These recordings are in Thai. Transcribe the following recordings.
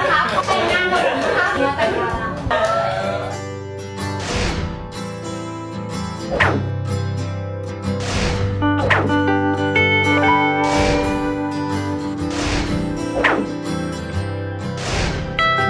นะคะเป็นงานหนึ่งนะคะ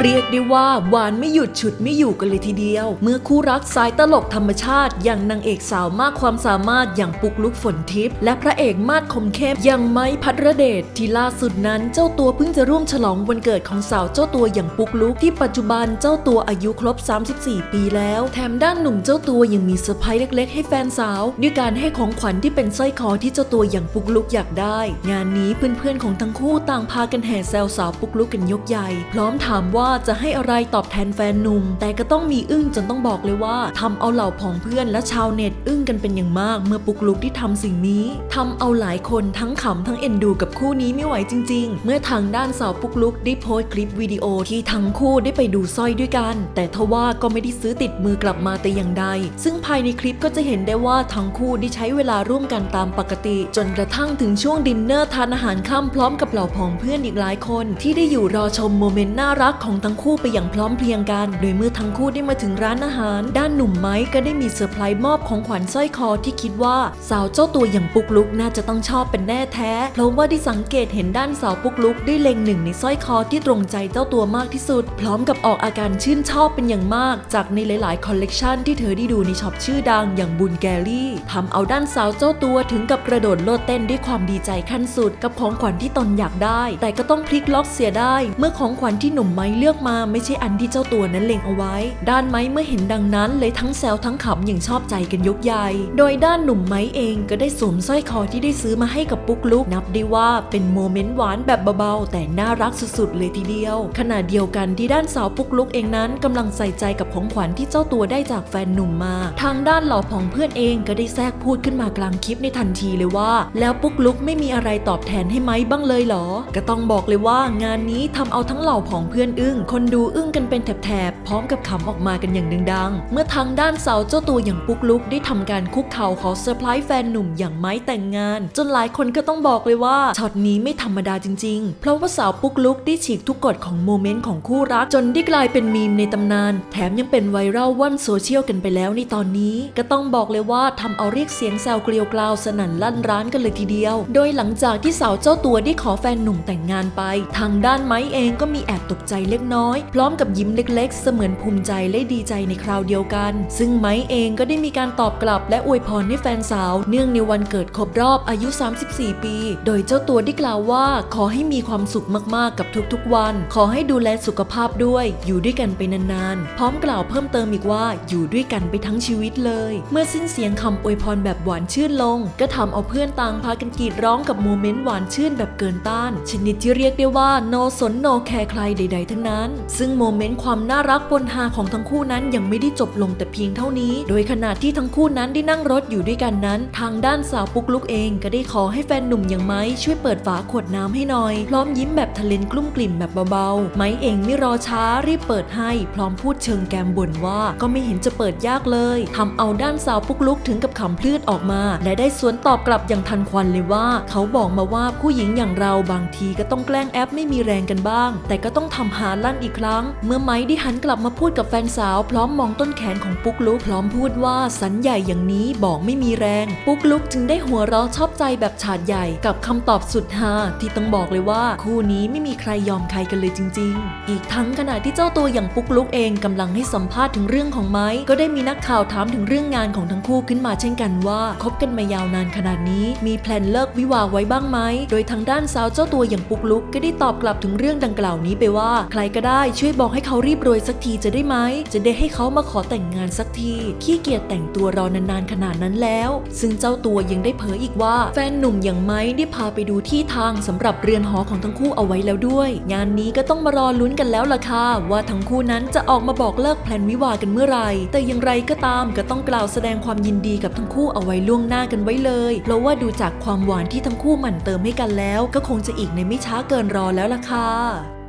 เรียกได้ว่าหวานไม่หยุดฉุดไม่อยู่กันเลยทีเดียว เมื่อคู่รักสายตลกธรรมชาติ อย่างนางเอกสาวมากความสามารถอย่างปุกลุกฝนทิพย์และพระเอกมาดคมเข้มอย่างไม้พัทรเดชที่ล่าสุดนั้นเจ้าตัวเพิ่งจะร่วมฉลองวันเกิดของสาวเจ้าตัวอย่างปุกลุกที่ปัจจุบันเจ้าตัวอายุครบ 34 ปีแล้ว แถมด้านหนุ่มเจ้าตัวยังมีเซอร์ไพรส์เล็ก ๆ ให้แฟนสาว ด้วยการให้ของขวัญที่เป็นสร้อยคอที่เจ้าตัวอย่างปุกลุกอยากได้ งานนี้เพื่อนๆของทั้งคู่ต่างพากันแห่แซวสาวปุกลุกกันยกใหญ่ พร้อมถามว่าจะให้อะไรตอบแทนแฟนหนุ่ม แต่ก็ต้องมีอึ้งจนต้องบอกเลยว่าทำเอาเหล่าผองเพื่อนและชาวเน็ตอึ้งกันเป็นอย่างมาก เมื่อปุกลุกที่ทำสิ่งนี้ทำเอาหลายคนทั้งขำทั้งเอ็นดูกับคู่นี้ไม่ไหวจริง ๆ เมื่อทางด้านสาวปุกลุกได้โพสต์คลิปวิดีโอที่ทั้งคู่ได้ไปดูสร้อยด้วยกัน แต่ทว่าก็ไม่ได้ซื้อติดมือกลับมาแต่อย่างใด ซึ่งภายในคลิปก็จะเห็นได้ว่าทั้งคู่ได้ใช้เวลาร่วมกันตามปกติ จนกระทั่งถึงช่วงดินเนอร์ทานอาหารค่ำพร้อมกับเหล่าผองเพื่อนอีกหลายคน ที่ได้อยู่รอชมโมเมนต์น่ารักของทั้งคู่ไปอย่างพร้อมเพรียงกัน โดยเมื่อทั้งคู่ได้มาถึงร้านอาหาร ด้านหนุ่มไม้ก็ได้มีเซอร์ไพรส์มอบของขวัญสร้อยคอที่คิดว่าสาวเจ้าตัวอย่างปุกลุกน่าจะต้องชอบเป็นแน่แท้เพราะว่าได้สังเกตเห็นด้านสาวปุกลุกได้เล็งหนึ่งในสร้อยคอที่ตรงใจเจ้าตัวมากที่สุด พร้อมกับออกอาการชื่นชอบเป็นอย่างมาก จากในหลาย ๆ คอลเลกชันที่เธอได้ดูในช็อปชื่อดังอย่างบุญแกลลี่ทำเอาด้านสาวเจ้าตัวถึงกับกระโดดโลดเต้นด้วยความดีใจขั้นสุด กับของขวัญที่ตนอยากได้ แต่ก็ต้องพลิกล็อกเสียได้ เมื่อของขวัญที่หนุ่มไม้เลือกอกมาไม่ใช่อันที่เจ้าตัวนั้นเล็งเอาไว้ ด้านไม้เมื่อเห็นดังนั้นเลยทั้งแซวทั้งขำอย่างชอบใจกันยกใหญ่ โดยด้านหนุ่มไม้เองก็ได้สวมสร้อยคอที่ได้ซื้อมาให้กับปุ๊กลุกนับได้ว่าเป็นโมเมนต์หวานแบบเบาๆแต่น่ารักสุดๆเลยทีเดียว ขณะเดียวกันที่ด้านสาวปุ๊กลุกเองนั้นกำลังใส่ใจกับของขวัญที่เจ้าตัวได้จากแฟนหนุ่มมา ทางด้านเหล่าผองเพื่อนเองก็ได้แทรกพูดขึ้นมากลางคลิปในทันทีเลยว่า แล้วปุ๊กลุกไม่มีอะไรตอบแทนให้ไหมบ้างเลยเหรอ ก็ต้องบอกเลยว่างานนี้ทำเอาทั้งเหล่าผองเพื่อนอึ้งคนดูอึ้งกันเป็นแถบๆ พร้อมกับขำออกมากันอย่างดังๆ เมื่อทางด้านสาวเจ้าตัวอย่างปุ๊กลุกได้ทำการคุกเข่าขอเซอร์ไพรส์แฟนหนุ่มอย่างไม้แต่งงาน จนหลายคนก็ต้องบอกเลยว่าช็อตนี้ไม่ธรรมดาจริง ๆ เพราะว่าสาวปุ๊กลุกได้ฉีกทุกกฎของโมเมนต์ของคู่รักจนได้กลายเป็นมีมในตำนาน แถมยังเป็นไวรัลว่อนโซเชียลกันไปแล้วในตอนนี้ ก็ต้องบอกเลยว่าทำเอาเรียกเสียงแซวเกลียวกราวสนั่นลั่นร้านกันเลยทีเดียว โดยหลังจากที่สาวเจ้าตัวได้ขอแฟนหนุ่มแต่งงานไป ทางด้านไม้เองก็มีแอบตกใจเล็กน้อย พร้อมกับยิ้มเล็ก ๆ เสมือนภูมิใจและดีใจในคราวเดียวกัน ซึ่งไม้เองก็ได้มีการตอบกลับและอวยพรให้แฟนสาว เนื่องในวันเกิดครบรอบอายุ 34 ปี โดยเจ้าตัวได้กล่าวว่า ขอให้มีความสุขมากๆกับทุกๆวัน ขอให้ดูแลสุขภาพด้วย อยู่ด้วยกันไปนานๆ พร้อมกล่าวเพิ่มเติมอีกว่าอยู่ด้วยกันไปทั้งชีวิตเลย เมื่อสิ้นเสียงคำอวยพรแบบหวานชื่นลง ก็ทำเอาเพื่อนต่างพากันกรีดร้องกับโมเมนต์หวานชื่นแบบเกินต้าน ชนิดที่เรียกได้ว่า โนสนโนแคร์ใครใด ๆ ทั้งนั้นซึ่งโมเมนต์ความน่ารักปนฮาของทั้งคู่นั้นยังไม่ได้จบลงแต่เพียงเท่านี้ โดยขณะที่ทั้งคู่นั้นได้นั่งรถอยู่ด้วยกันนั้น ทางด้านสาวปุกลุกเองก็ได้ขอให้แฟนหนุ่มอย่างไม้ช่วยเปิดฝาขวดน้ำให้หน่อย พร้อมยิ้มแบบทะเลนกลุ้มกลิ่มแบบเบาๆ ไม้เองไม่รอช้ารีบเปิดให้ พร้อมพูดเชิงแกมบ่นว่าก็ไม่เห็นจะเปิดยากเลยทำเอาด้านสาวปุกลุกถึงกับขำพลืดออกมา และได้สวนตอบกลับอย่างทันควันเลยว่า เขาบอกมาว่าผู้หญิงอย่างเราบางทีก็ต้องแกล้งแอปไม่มีแรงกันบ้าง แต่ก็ต้องทำหาลันอีกครั้ง เมื่อไม้ได้หันกลับมาพูดกับแฟนสาว พร้อมมองต้นแขนของปุกลุกพร้อมพูดว่าสันใหญ่อย่างนี้บอกไม่มีแรง ปุกลุกจึงได้หัวเราะชอบใจแบบฉาดใหญ่กับคำตอบสุดฮาที่ต้องบอกเลยว่า คู่นี้ไม่มีใครยอมใครกันเลยจริง ๆ อีกทั้งขณะที่เจ้าตัวอย่างปุกลุกเองกำลังให้สัมภาษณ์ถึงเรื่องของไม้ก็ได้มีนักข่าวถามถึงเรื่องงานของทั้งคู่ขึ้นมาเช่นกันว่าคบกันมายาวนานขนาดนี้ มีแพลนเลิกวิวาไว้บ้างไหมโดยทางด้านสาวเจ้าตัวอย่างปุกลุกก็ได้ตอบกลับถึงเรื่องดังกล่าวนี้ไปว่าใครก็ได้ ช่วยบอกให้เขารีบรวยสักทีจะได้ไหม จะได้ให้เขามาขอแต่งงานสักที ขี้เกียจแต่งตัวรอนานๆขนาดนั้นแล้ว ซึ่งเจ้าตัวยังได้เผยอีกว่า แฟนหนุ่มอย่างไม้ได้พาไปดูที่ทางสำหรับเรือนหอของทั้งคู่เอาไว้แล้วด้วย งานนี้ก็ต้องมารอลุ้นกันแล้วล่ะค่ะว่าทั้งคู่นั้นจะออกมาบอกเลิกแพลนวิวากันเมื่อไหร่ แต่อย่างไรก็ตามก็ต้องกล่าวแสดงความยินดีกับทั้งคู่เอาไว้ล่วงหน้ากันไว้เลย เพราะว่าดูจากความหวานที่ทั้งคู่หมั่นเติมให้กันแล้ว ก็คงจะอีกในไม่ช้าเกินรอแล้วล่ะค่ะ